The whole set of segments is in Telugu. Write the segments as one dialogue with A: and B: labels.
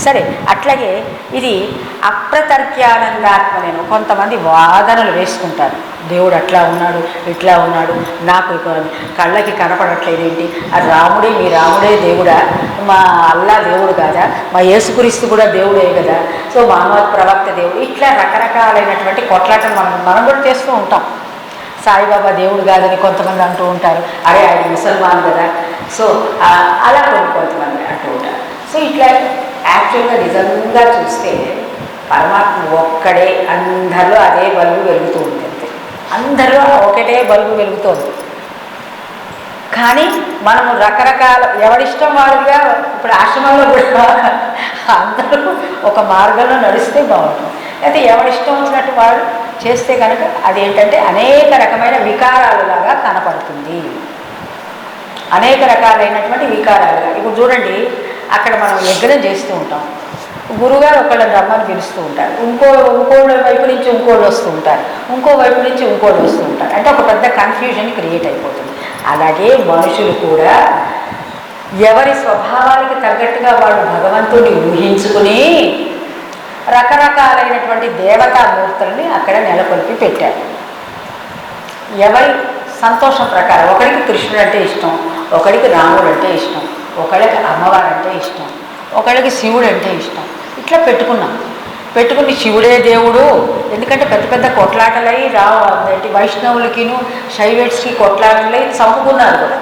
A: సరే అట్లాగే ఇది అప్రతర్క్యానందాత్మ నేను. కొంతమంది వాదనలు వేసుకుంటారు. దేవుడు అట్లా ఉన్నాడు ఇట్లా ఉన్నాడు నాకు కళ్ళకి కనపడట్లేదు ఏంటి? ఆ రాముడే మీ రాముడే దేవుడా? మా అల్లా దేవుడు కాదా? మా యేసుక్రీస్తు కూడా దేవుడే కదా? సో మహమ్మద్ ప్రవక్త దేవుడు. ఇట్లా రకరకాలైనటువంటి కొట్లాటలు మనం మనం కూడా చేస్తూ ఉంటాం. సాయిబాబా దేవుడు కాదని కొంతమంది అంటూ ఉంటారు. అరే ఆయన ముసల్మాన్ కదా. సో అలా కొన్ని కొంతమంది అంటూ ఉంటారు. సో ఇట్లా యాక్చువల్గా నిజంగా చూస్తే పరమాత్మ ఒక్కడే అందరిలో అదే బల్బు వెలుగుతూ ఉంటుంది అందరిలో ఒకటే బల్బు వెలుగుతోంది కానీ మనము రకరకాల ఎవడిష్టం వారుగా ఇప్పుడు ఆశ్రమంలో కూడా అందరూ ఒక మార్గంలో నడిస్తే బాగుంటుంది. అయితే ఎవడిష్టం వచ్చినట్టు వాడు చేస్తే కనుక అదేంటంటే అనేక రకమైన వికారాలులాగా కనపడుతుంది. అనేక రకాలైనటువంటి వికారాలుగా ఇప్పుడు చూడండి అక్కడ మనం యజ్ఞం చేస్తూ ఉంటాం. గురుగారు ఒకళ్ళని రమ్మని పిలుస్తూ ఉంటారు. ఇంకో ఇంకోళ్ళ వైపు నుంచి ఇంకోళ్ళు వస్తూ ఉంటారు. ఇంకో వైపు నుంచి ఇంకోళ్ళు వస్తూ ఉంటారు. అంటే ఒక పెద్ద కన్ఫ్యూజన్ క్రియేట్ అయిపోతుంది. అలాగే మనుషులు కూడా ఎవరి స్వభావానికి తగ్గట్టుగా వాళ్ళు భగవంతుడిని ఊహించుకుని రకరకాలైనటువంటి దేవతామూర్తులని అక్కడ నెలకొల్పి పెట్టారు. ఎవరి సంతోషం ప్రకారం ఒకడికి కృష్ణుడు అంటే ఇష్టం ఒకడికి రాముడు అంటే ఇష్టం. ఒకళ్ళకి అమ్మవారు అంటే ఇష్టం ఒకళ్ళకి శివుడు అంటే ఇష్టం. ఇట్లా పెట్టుకున్నాం. పెట్టుకుని శివుడే దేవుడు. ఎందుకంటే పెద్ద పెద్ద కొట్లాటలై రావు ఏంటి వైష్ణవులకిను శైవేట్స్కి కొట్లాటలై చంపుకున్నారు కూడా.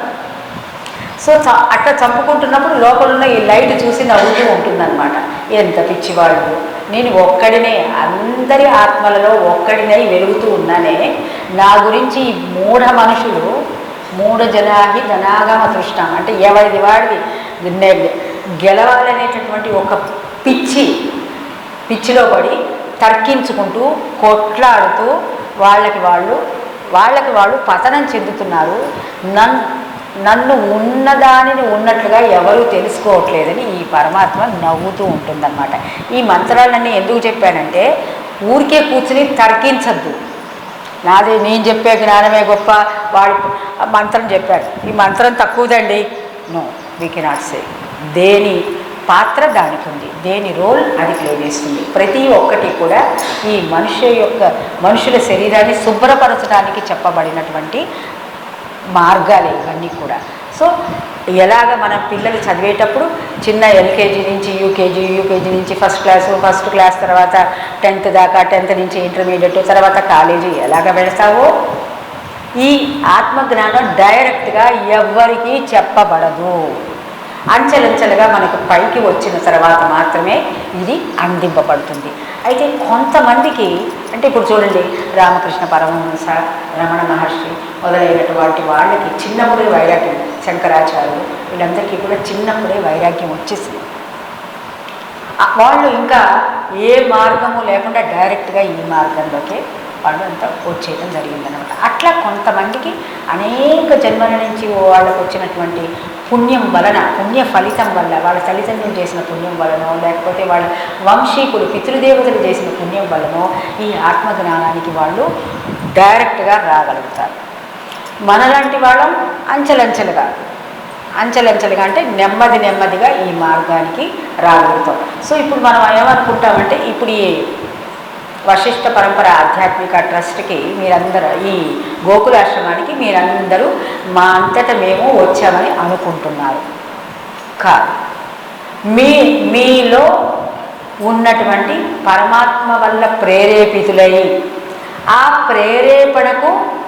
A: సో చ- అట్లా చంపుకుంటున్నప్పుడు లోపల ఉన్న ఈ లైట్ చూసి నవ్వుతూ ఉంటుందన్నమాట. ఎంత పిచ్చివాళ్ళు నేను ఒక్కడినే అందరి ఆత్మలలో ఒక్కడినై వెలుగుతూ ఉన్నానే. నా గురించి ఈ మూఢ మనుషులు మూడు జనాహి ధనాగమ దృష్టం అంటే ఎవరిది వాడిది నె- గెలవాలనేటటువంటి ఒక పిచ్చి పిచ్చిలో పడి తర్కించుకుంటూ కొట్లాడుతూ వాళ్ళకి వాళ్ళు వాళ్ళకి వాళ్ళు పతనం చెందుతున్నారు. నన్ నన్ను ఉన్నదానిని ఉన్నట్లుగా ఎవరూ తెలుసుకోవట్లేదని ఈ పరమాత్మ నవ్వుతూ ఉంటుందన్నమాట. ఈ మంత్రాలన్నీ ఎందుకు చెప్పానంటే ఊరికే కూర్చుని తర్కించద్దు. నాది నేను చెప్పే జ్ఞానమే గొప్ప. వాడు మంత్రం చెప్పాడు. ఈ మంత్రం తక్కువదండి. నో వీ కెనాట్ సే దేని పాత్ర దానికి ఉంది దేని రోల్ అది ప్లే చేస్తుంది ప్రతి ఒక్కటి కూడా ఈ మనుష్య యొక్క మనుషుల శరీరాన్ని శుభ్రపరచడానికి చెప్పబడినటువంటి మార్గాలే ఇవన్నీ కూడా. సో ఎలాగ మన పిల్లలు చదివేటప్పుడు చిన్న ఎల్కేజీ నుంచి యూకేజీ యూకేజీ నుంచి ఫస్ట్ క్లాస్ ఫస్ట్ క్లాస్ తర్వాత టెన్త్ దాకా టెన్త్ నుంచి ఇంటర్మీడియట్ తర్వాత కాలేజీ ఎలాగ పెడతావో ఈ ఆత్మజ్ఞానం డైరెక్ట్గా ఎవ్వరికీ చెప్పబడదు. అంచెలంచెలుగా మనకు పైకి వచ్చిన తర్వాత మాత్రమే ఇది అందింపబడుతుంది. అయితే కొంతమందికి అంటే ఇప్పుడు చూడండి రామకృష్ణ పరమహంస రమణ మహర్షి మొదలైనటువంటి వాళ్ళకి చిన్నప్పుడే వైరాగ్యం శంకరాచార్యులు వీళ్ళందరికీ కూడా చిన్నప్పుడే వైరాగ్యం వచ్చేసింది. వాళ్ళు ఇంకా ఏ మార్గము లేకుండా డైరెక్ట్గా ఈ మార్గంలోకి వాళ్ళు అంతా వచ్చేయడం జరిగిందనమాట అట్లా కొంతమందికి అనేక జన్మల నుంచి వాళ్ళకు వచ్చినటువంటి పుణ్యం వలన పుణ్య ఫలితం వల్ల వాళ్ళ తల్లిదండ్రులు చేసిన పుణ్యం వలనో లేకపోతే వాళ్ళ వంశీకులు పితృదేవతలు చేసిన పుణ్యం వలనో ఈ ఆత్మజ్ఞానానికి వాళ్ళు డైరెక్ట్గా రాగలుగుతారు. మనలాంటి వాళ్ళం అంచెలంచెలుగా అంచెలంచెలుగా అంటే నెమ్మది నెమ్మదిగా ఈ మార్గానికి రాగలుగుతాం. సో ఇప్పుడు మనం ఏమనుకుంటామంటే ఇప్పుడు ఈ వశిష్ఠ పరంపర ఆధ్యాత్మిక ట్రస్ట్కి మీరందరూ ఈ గోకులాశ్రమానికి మీరందరూ మా అంతట మేము వచ్చామని అనుకుంటున్నారు. కాదు. మీ మీలో ఉన్నటువంటి పరమాత్మ వల్ల ప్రేరేపితులై ఆ ప్రేరేపణకు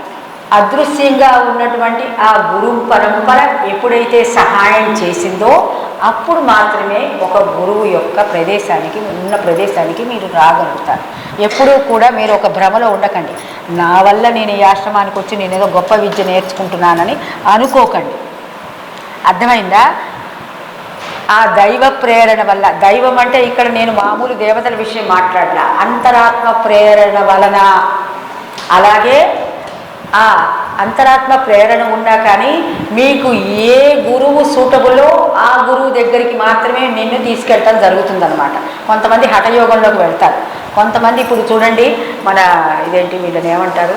A: అదృశ్యంగా ఉన్నటువంటి ఆ గురువు పరంపర ఎప్పుడైతే సహాయం చేసిందో అప్పుడు మాత్రమే ఒక గురువు యొక్క ప్రదేశానికి ఉన్న ప్రదేశానికి మీరు రాగలుగుతారు. ఎప్పుడూ కూడా మీరు ఒక భ్రమలో ఉండకండి. నా వల్ల నేను ఈ ఆశ్రమానికి వచ్చి నేను ఏదో గొప్ప విద్య నేర్చుకుంటున్నానని అనుకోకండి. అర్థమైందా? ఆ దైవ ప్రేరణ వల్ల దైవం అంటే ఇక్కడ నేను మామూలు దేవతల విషయం మాట్లాడలా అంతరాత్మ ప్రేరణ వలన. అలాగే ఆ అంతరాత్మ ప్రేరణ ఉన్నా కానీ మీకు ఏ గురువు సూటబులో ఆ గురువు దగ్గరికి మాత్రమే నిన్ను తీసుకెళ్ళటం జరుగుతుందన్నమాట. కొంతమంది హఠయోగంలోకి వెళ్తారు. కొంతమంది ఇప్పుడు చూడండి మన ఇదేంటి వీళ్ళని ఏమంటారు?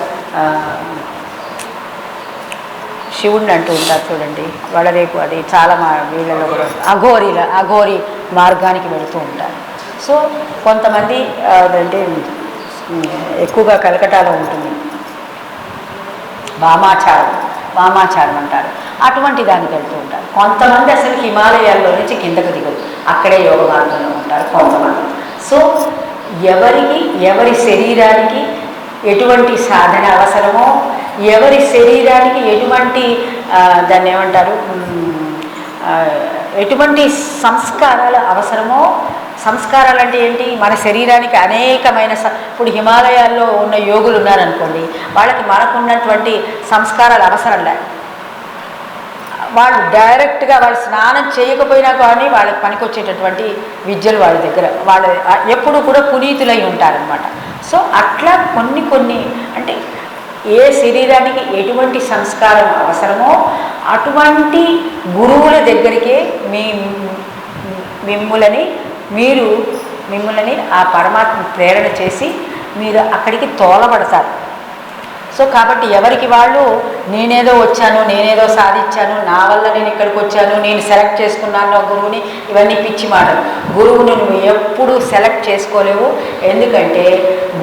A: శివుడిని అంటూ ఉంటారు చూడండి. వాళ్ళ రేపు అది చాలా మా వీళ్ళలో కూడా అఘోరీల అఘోరి మార్గానికి వెళుతూ ఉంటారు. సో కొంతమంది అంటే అదంటే ఎక్కువగా కలకటాలో ఉంటుంది. వామాచారం వామాచారం అంటారు. అటువంటి దానికి వెళ్తూ ఉంటారు. కొంతమంది అసలు హిమాలయాల్లో నుంచి కిందకు దిగదు అక్కడే యోగ మార్గంలో ఉంటారు కొంతమంది. సో ఎవరికి ఎవరి శరీరానికి ఎటువంటి సాధన అవసరమో ఎవరి శరీరానికి ఎటువంటి దాన్ని ఏమంటారు ఎటువంటి సంస్కారాలు అవసరమో సంస్కారాలు అంటే ఏంటి? మన శరీరానికి అనేకమైన స- ఇప్పుడు హిమాలయాల్లో ఉన్న యోగులు ఉన్నారనుకోండి వాళ్ళకి మనకున్నటువంటి సంస్కారాలు అవసరం లే. వాళ్ళు డైరెక్ట్గా వాళ్ళు స్నానం చేయకపోయినా కానీ వాళ్ళకి పనికొచ్చేటటువంటి విద్యలు వాళ్ళ దగ్గర వాళ్ళ ఎప్పుడు కూడా పునీతులై ఉంటారనమాట సో అట్లా కొన్ని కొన్ని అంటే ఏ శరీరానికి ఎటువంటి సంస్కారం అవసరమో అటువంటి గురువుల దగ్గరికే మీ మిమ్ములని మీరు మిమ్మల్ని ఆ పరమాత్మ ప్రేరణ చేసి మీరు అక్కడికి తోలబడతారు. సో కాబట్టి ఎవరికి వాళ్ళు నేనేదో వచ్చాను నేనేదో సాధించాను నా వల్ల నేను ఇక్కడికి వచ్చాను నేను సెలెక్ట్ చేసుకున్నాను గురువుని ఇవన్నీ పిచ్చి మాటలు. గురువుని నువ్వు ఎప్పుడు సెలెక్ట్ చేసుకోలేవు. ఎందుకంటే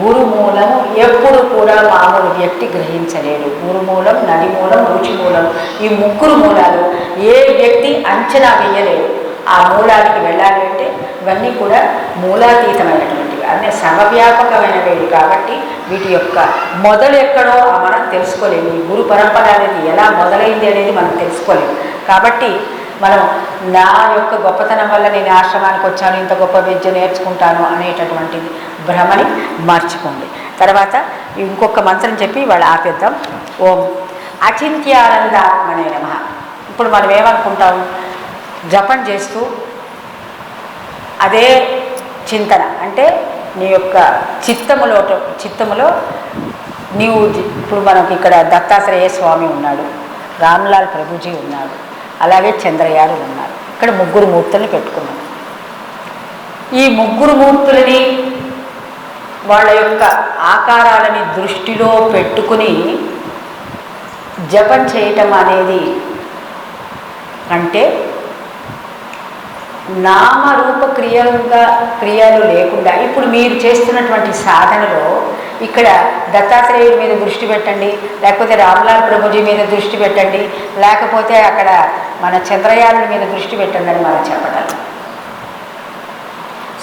A: గురు మూలము ఎప్పుడు కూడా మామూలు వ్యక్తి గ్రహించలేడు. గురు మూలం నది మూలం రుచి మూలం ఈ ముగ్గురు మూలాలు ఏ వ్యక్తి అంచనా వేయలేడు. ఆ మూలానికి వెళ్ళాలి అంటే ఇవన్నీ కూడా మూలాతీతమైనటువంటివి. అన్నీ సమవ్యాపకమైనవి కాబట్టి వీటి యొక్క మొదలు ఎక్కడో మనం తెలుసుకోలేము. ఈ గురు పరంపర అనేది ఎలా మొదలైంది అనేది మనం తెలుసుకోలేము. కాబట్టి మనం నా యొక్క గొప్పతనం వల్ల నేను ఆశ్రమానికి వచ్చాను ఇంత గొప్ప విద్య నేర్చుకుంటాను అనేటటువంటి భ్రమని మార్చుకోండి. తర్వాత ఇంకొక మంత్రం చెప్పి వాళ్ళు ఆపేద్దాం. ఓం అచింత్యానందాత్మనే నమ. ఇప్పుడు మనం ఏమనుకుంటాము జపం చేస్తూ అదే చింతన. అంటే నీ యొక్క చిత్తములో చిత్తములో నీవు ఇప్పుడు మనకి ఇక్కడ దత్తాత్రేయ స్వామి ఉన్నాడు రామ్లాల్ ప్రభుజీ ఉన్నాడు అలాగే చంద్రయాలు ఉన్నారు. ఇక్కడ ముగ్గురు మూర్తుల్ని పెట్టుకున్నాం. ఈ ముగ్గురు మూర్తులని వాళ్ళ యొక్క ఆకారాలని దృష్టిలో పెట్టుకుని జపం చేయటం అనేది అంటే నామరూప క్రియలుగా క్రియలు లేకుండా ఇప్పుడు మీరు చేస్తున్నటువంటి సాధనలో ఇక్కడ దత్తాత్రేయుడి మీద దృష్టి పెట్టండి లేకపోతే రామ్లాల్ ప్రభుజీ మీద దృష్టి పెట్టండి లేకపోతే అక్కడ మన చంద్రయానుడి మీద దృష్టి పెట్టండి అని మనం చెప్పడం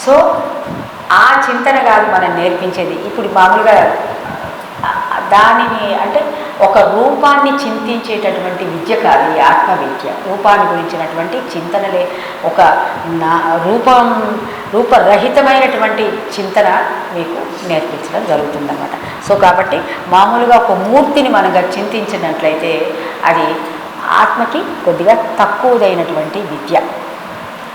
A: సో ఆ చింతన కాదు మనం నేర్పించేది. ఇప్పుడు మామూలుగా దానిని అంటే ఒక రూపాన్ని చింతించేటటువంటి విద్య కాదు ఈ ఆత్మవిద్య. రూపాన్ని గురించినటువంటి చింతనలే ఒక నా రూపం రూపరహితమైనటువంటి చింతన మీకు నేర్పించడం జరుగుతుందన్నమాట. సో కాబట్టి మామూలుగా ఒక మూర్తిని మనగా చింతించినట్లయితే అది ఆత్మకి కొద్దిగా తక్కువదైనటువంటి విద్య.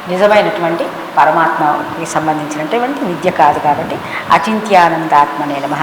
A: నిజమైనటువంటి పరమాత్మకి సంబంధించినటువంటి విద్య కాదు కాబట్టి అచింత్యానందాత్మనే నమ.